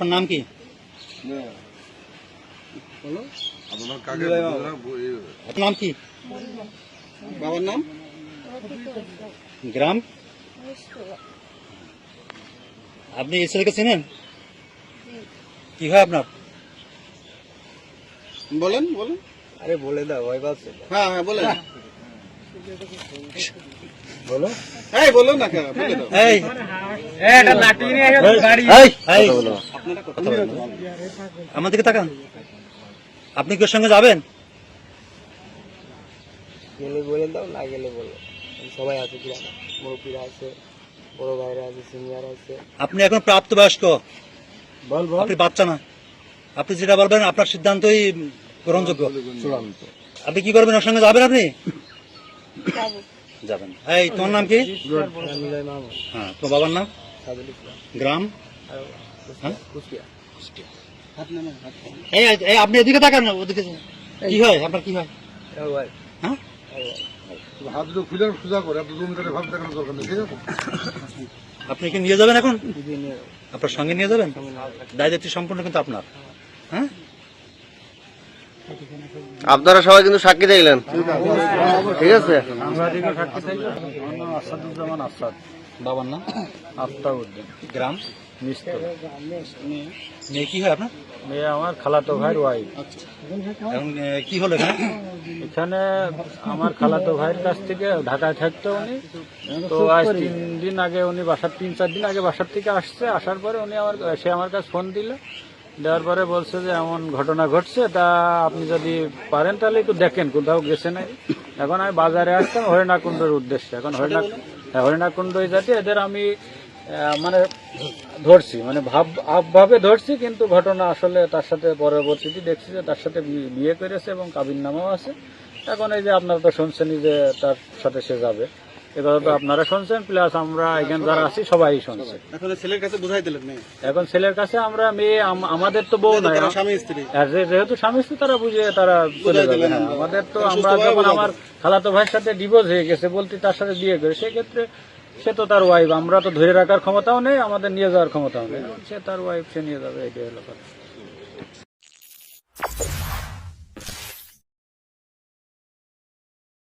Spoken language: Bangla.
আপনার নাম কি? আপনার আপনার নাম কি? বাবার নাম? গ্রাম? আপনি এই ছেলেকে চেনেন? কি হয় আপনার? বলেন বলেন। আরে বলে দাও ভয় পাচ্ছে। হ্যাঁ হ্যাঁ বলেন। বলো। এই বলুন না কেন বলে দাও। এই এই, এই, আমার দিকে তাকান। আপনি কি ওর সঙ্গে যাবেন? গেলে বলে দাও না গেলে বলো। সবাই আছে গ্রামে। মুরব্বীরা আছে বড় ভাইরা আছে সিনিয়র আছে। আপনি এখন প্রাপ্তবয়স্ক। আপনি বাচ্চা না। আপনি যেটা বলবেন আপনার সিদ্ধান্তই গ্রহণযোগ্য। আপনি কি করবেন ওর সঙ্গে যাবেন আপনি? যাবেন। এই তোমার নাম কি? হ্যাঁ তোমার বাবার নাম? গ্রাম? হ্যাঁ? এই আপনি এদিকে তাকান না ওদিকে কি হয় আপনার কি হয়? হ্যাঁ? হাত দুটো সোজা করে আপনি জমি ভাব দেখানোর দরকার নেই ঠিক আছে? আপনি কি নিয়ে যাবেন এখন? আপনার সঙ্গে নিয়ে যাবেন? দায়িত্ব সম্পূর্ণ কিন্তু আপনার। হ্যাঁ? আপনারা সবাই কিন্তু সাক্ষী দেখলেন। ঠিক আছে? আসাদুজ্জামান আসাদ। বাবার নাম আফতাবউদ্দিন গ্রাম মিস্তর মেয়ে কি হয় আপনার? মেয়ে আমার খালাতো ভাইয়ের ওয়াইফ কি হলো এখানে? এখানে আমার খালাতো ভাইয়ের কাছ থেকে ঢাকায় থাকতো উনি। তো আজ তিন দিন আগে উনি বাসার তিন চার দিন আগে বাসার থেকে আসছে। আসার পরে উনি আমার সে আমার কাছে ফোন দিল। দেওয়ার পরে বলছে যে এমন ঘটনা ঘটছে তা আপনি যদি পারেন তাহলে একটু দেখেন কোথাও গেছে নাই। এখন আমি বাজারে আসতাম হরিণাকুণ্ডের উদ্দেশ্যে। এখন হরিণা হ্যাঁ, হরিণাকুণ্ড জাতি এদের আমি মানে ধরছি মানে ভাব ভাবে ধরছি কিন্তু ঘটনা আসলে তার সাথে পরবর্তীতে দেখছি যে তার সাথে বিয়ে করেছে এবং কাবিন নামাও আছে। এখন এই যে আপনারা তো শুনছেনই যে তার সাথে সে যাবে। কথা তো আপনারা শুনছেন প্লাস আমরা এখানে যারা আছি সবাই শুনছে। এখন ছেলের কাছে বুঝাই দিলেন এখন ছেলের কাছে আমরা মেয়ে আমাদের তো বউ নাই। তারা স্বামী স্ত্রী। যেহেতু স্বামী স্ত্রী তারা বুঝে তারা চলে যাবে। হ্যাঁ, আমাদের তো আমরা যখন আমার খালাতো ভাইয়ের সাথে ডিভোর্স হয়ে গেছে বলতে তার সাথে বিয়ে করে সেক্ষেত্রে সে তো তার ওয়াইফ আমরা তো ধরে রাখার ক্ষমতাও নেই আমাদের নিয়ে যাওয়ার ক্ষমতাও নেই। সে তার ওয়াইফ সে নিয়ে যাবে এটাই হলো কথা।